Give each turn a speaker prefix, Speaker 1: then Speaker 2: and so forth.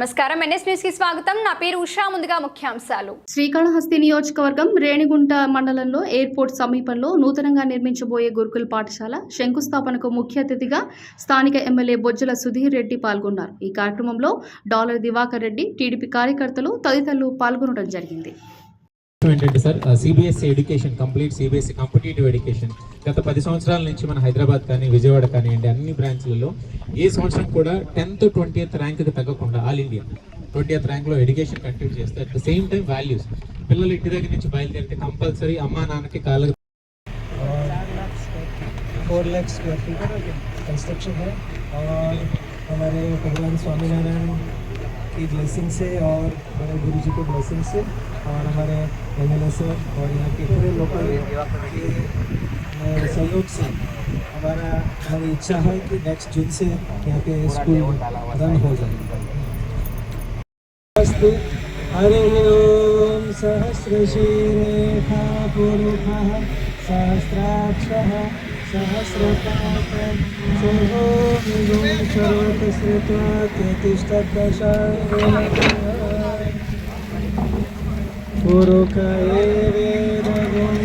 Speaker 1: నమస్కారం. ఎన్ఎస్ న్యూస్కి స్వాగతం. నా పేరు ఉషా. ముందుగా ముఖ్యాంశాలు.
Speaker 2: శ్రీకాళహస్తి నియోజకవర్గం రేణిగుంట మండలంలో ఎయిర్పోర్ట్ సమీపంలో నూతనంగా నిర్మించబోయే గురుకుల పాఠశాల శంకుస్థాపనకు ముఖ్య అతిథిగా స్థానిక ఎమ్మెల్యే బొజ్జల సుధీర్ రెడ్డి పాల్గొన్నారు. ఈ కార్యక్రమంలో డాలర్ దివాకర్ రెడ్డి టీడీపీ కార్యకర్తలు తదితరులు పాల్గొనడం జరిగింది.
Speaker 3: ఏంటంటే sir CBSE education complete CBSE competitive education గత పది సంవత్సరాల నుంచి మన హైదరాబాద్ కానీ విజయవాడ కానివ్వండి అన్ని బ్రాంచ్లలో ఏ సంవత్సరం కూడా టెన్త్ ట్వంటీ ర్యాంక్కి తగ్గకుండా all India twenty ర్యాంక్లో education continue చేస్తే at the same time values పిల్లలు ఇంటి దగ్గర నుంచి బయలుదేరితే కంపల్సరీ అమ్మా నాన్నకి కాళ్ళ
Speaker 4: four lakh square feet construction है और हमारे भगवान स्वामीनारायण की ब्लेसिंग से और हमारे गुरु जी के ब्लेसिंग से और हमारे एम एल सर और यहाँ के पूरे लोकल सहयोग से हमारा, हमारी इच्छा है कि नेक्स्ट जून से यहाँ पे स्कूल रन हो जाए। हरि ओम सहस्रशीरेखा पुरुषः सहस्राक्षः सहस्रपाकं सोहोमिदुं सर्वतश्रुत्वा तेतिष्ठदशाय पुरुक एवेदगुं